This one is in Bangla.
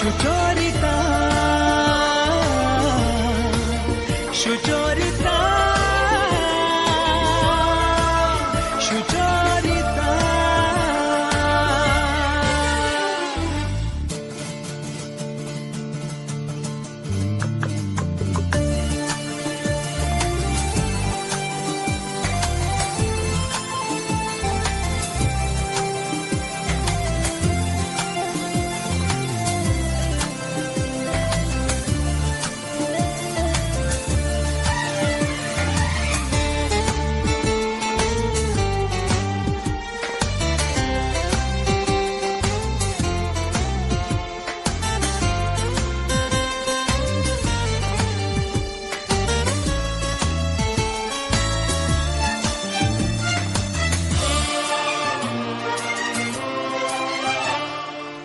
সুচরিতা সুচরিতা